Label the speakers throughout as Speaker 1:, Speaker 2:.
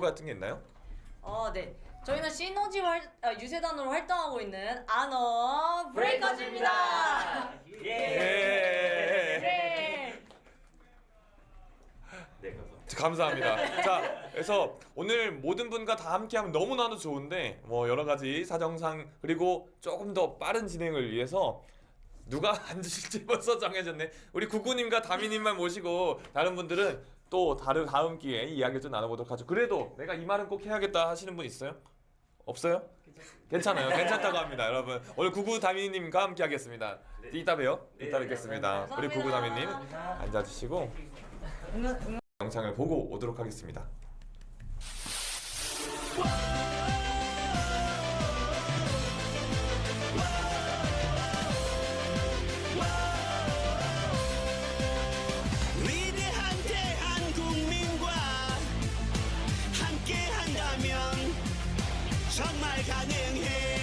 Speaker 1: 같은 게 있나요?
Speaker 2: 어, 네. 저희는 시너지 활, 아, 유세단으로 활동하고 있는 아너 브레이커즈입니다.
Speaker 1: 예.
Speaker 2: 네.
Speaker 3: 네, 감사합니다.
Speaker 1: 감사합니다. 자, 그래서 오늘 모든 분과 다 함께하면 너무나도 좋은데 뭐 여러 가지 사정상 그리고 조금 더 빠른 진행을 위해서 누가 앉으실지 벌써 정해졌네. 우리 구구님과 다미님만 모시고 다른 분들은 또 다른 다음 기회에 이야기를 좀 나눠보도록 하죠. 그래도 내가 이 말은 꼭 해야겠다 하시는 분 있어요? 없어요? 괜찮아요. 괜찮다고 합니다, 여러분. 오늘 구구 다미님과 함께 하겠습니다.
Speaker 3: 네.
Speaker 1: 이따 봬요.
Speaker 3: 네,
Speaker 1: 이따 뵙겠습니다.
Speaker 2: 감사합니다.
Speaker 1: 우리 구구 다미님 앉아주시고 영상을 보고 오도록 하겠습니다.
Speaker 4: 정말 가능해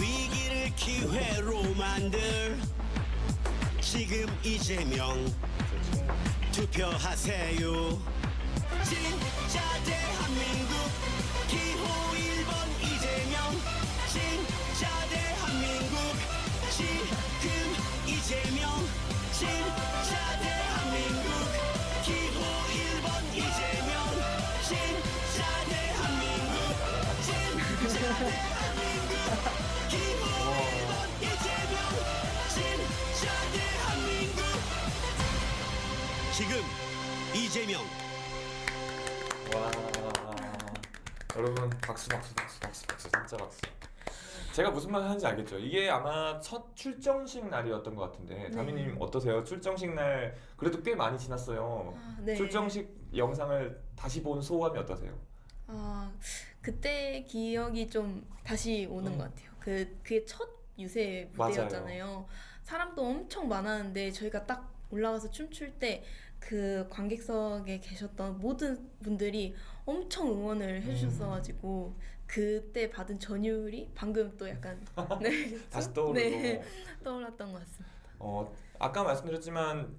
Speaker 4: 위기를 기회로 만들 지금 이재명. 투표하세요. 진짜 대한민국. 기호 1번 이재명. 진짜 대한민국. 지금 이재명. 진짜 대한민국. 기호 1번 이재명. 진짜 대한민국. 진짜 대한민국. 기호 1번 이재명. 진짜 대한민국 지금 이재명
Speaker 1: 와 여러분 박수 박수 박수 박수 박수 진짜 박수 제가 무슨 말 하는지 알겠죠? 이게 아마 첫 출정식 날이었던 것 같은데 다미님 어떠세요? 출정식 날 그래도 꽤 많이 지났어요
Speaker 5: 아, 네.
Speaker 1: 출정식 영상을 다시 본 소감이 어떠세요?
Speaker 5: 아 그때 기억이 좀 다시 오는
Speaker 1: 음.
Speaker 5: 것 같아요. 그 그게 첫 유세 무대였잖아요. 사람도 엄청 많았는데 저희가 딱 올라가서 춤출 때 그 관객석에 계셨던 모든 분들이 엄청 응원을
Speaker 1: 음.
Speaker 5: 해주셨어가지고 그때 받은 전율이 방금 또 약간 네,
Speaker 1: 다시 떠오르고
Speaker 5: 네, 떠올랐던 것 같습니다.
Speaker 1: 어, 아까 말씀드렸지만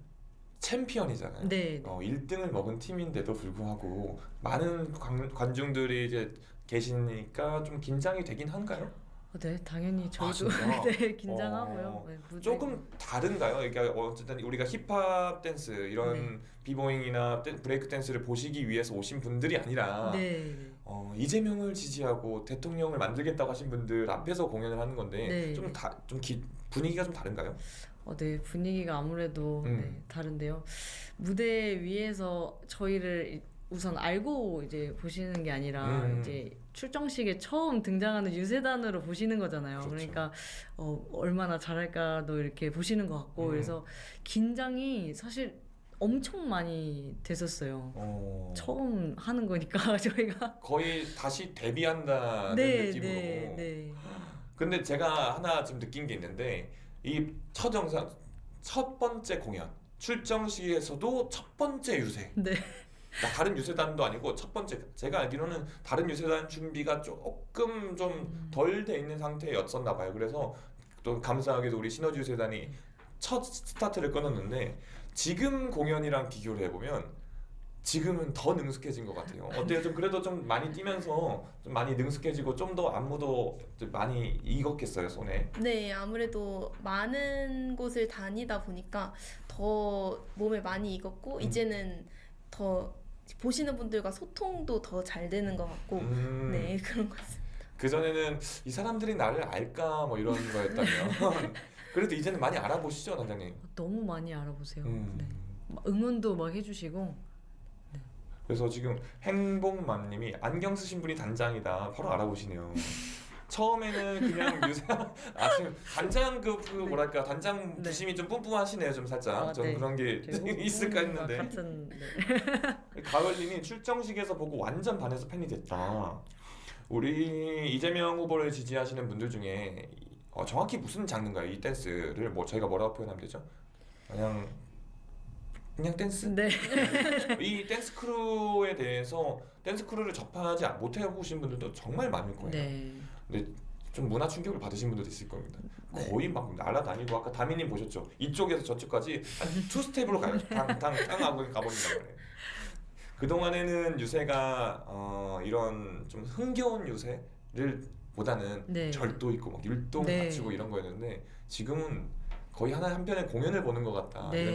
Speaker 1: 챔피언이잖아요.
Speaker 6: 네.
Speaker 1: 어, 1등을 먹은 팀인데도 불구하고 많은 관, 관중들이 이제 계시니까 좀 긴장이 되긴 한가요?
Speaker 6: 어, 네, 당연히 저희도
Speaker 1: 진짜?
Speaker 6: 네, 긴장하고요.
Speaker 1: 어,
Speaker 6: 네, 무대-
Speaker 1: 조금 다른가요? 그러니까 어쨌든 우리가 힙합 댄스 이런
Speaker 6: 네.
Speaker 1: 비보잉이나 댄- 브레이크 댄스를 보시기 위해서 오신 분들이 아니라
Speaker 6: 네, 네.
Speaker 1: 어, 이재명을 지지하고 대통령을 만들겠다고 하신 분들 앞에서 공연을 하는 건데
Speaker 6: 네.
Speaker 1: 좀다 좀 분위기가 좀 다른가요?
Speaker 6: 어, 네, 분위기가 아무래도
Speaker 1: 음.
Speaker 6: 네, 다른데요. 무대 위에서 저희를 이- 우선 알고 이제 보시는 게 아니라
Speaker 1: 음.
Speaker 6: 이제 출정식에 처음 등장하는 유세단으로 보시는 거잖아요.
Speaker 1: 그렇죠.
Speaker 6: 그러니까 어, 얼마나 잘할까도 이렇게 보시는 것 같고
Speaker 1: 음.
Speaker 6: 그래서 긴장이 사실 엄청 많이 됐었어요.
Speaker 1: 어,
Speaker 6: 처음 하는 거니까 저희가
Speaker 1: 거의 다시 데뷔한다는
Speaker 6: 네,
Speaker 1: 느낌으로.
Speaker 6: 네, 네.
Speaker 1: 근데 제가 하나 좀 느낀 게 있는데 이 첫 영상 첫 번째 공연 출정식에서도 첫 번째 유세.
Speaker 6: 네.
Speaker 1: 다른 유세단도 아니고 첫 번째 제가 알기로는 다른 유세단 준비가 조금 좀 덜 돼 있는 상태였었나 봐요. 그래서 또 감사하게도 우리 시너지 유세단이 첫 스타트를 끊었는데 지금 공연이랑 비교를 해보면 지금은 더 능숙해진 것 같아요. 어때요? 좀 그래도 좀 많이 뛰면서 좀 많이 능숙해지고 좀 더 안무도 좀 많이 익었겠어요 손에.
Speaker 5: 네, 아무래도 많은 곳을 다니다 보니까 더 몸에 많이 익었고
Speaker 1: 음.
Speaker 5: 이제는 더 보시는 분들과 소통도 더 잘 되는 것 같고
Speaker 1: 음,
Speaker 5: 네 그런 것 같습니다.
Speaker 1: 그 전에는 이 사람들이 나를 알까 뭐 이런 거였다면 그래도 이제는 많이 알아보시죠, 단장님.
Speaker 6: 너무 많이 알아보세요.
Speaker 1: 음.
Speaker 6: 네. 막 응원도 막 해주시고
Speaker 1: 그래서 지금 행복맘님이 안경 쓰신 분이 단장이다 바로 알아보시네요. 처음에는 그냥 유사 아 지금 단장 그, 그 뭐랄까 단장
Speaker 6: 네.
Speaker 1: 부심이 좀 뿜뿜하시네요 좀 살짝
Speaker 6: 아,
Speaker 1: 좀
Speaker 6: 네.
Speaker 1: 그런 게
Speaker 6: 저희
Speaker 1: 있을까 했는데
Speaker 6: 같은 네.
Speaker 1: 가을님이 출정식에서 보고 완전 반해서 팬이 됐다. 우리 이재명 후보를 지지하시는 분들 중에 어, 정확히 무슨 장르인가요? 이 댄스를 뭐 저희가 뭐라고 표현하면 되죠? 그냥 그냥 댄스?
Speaker 6: 네.
Speaker 1: 이 댄스 크루에 대해서 댄스 크루를 접하지 못 해 보신 분들도 정말 많을 거예요.
Speaker 6: 네.
Speaker 1: 근데 좀 문화 충격을 받으신 분들도 있을 겁니다.
Speaker 6: 네.
Speaker 1: 거의 막 날아다니고 아까 다미님 보셨죠? 이쪽에서 저쪽까지 한 투 스텝으로 가요. 탕탕탕 하고 가버린단 말이에요. 그 동안에는 유세가 어, 이런 좀 흥겨운 유세를 보다는
Speaker 6: 네.
Speaker 1: 절도 있고 막 율동
Speaker 6: 네.
Speaker 1: 갖추고 이런 거였는데 지금은 거의 하나 한 편의 공연을 보는 것 같다.
Speaker 6: 네.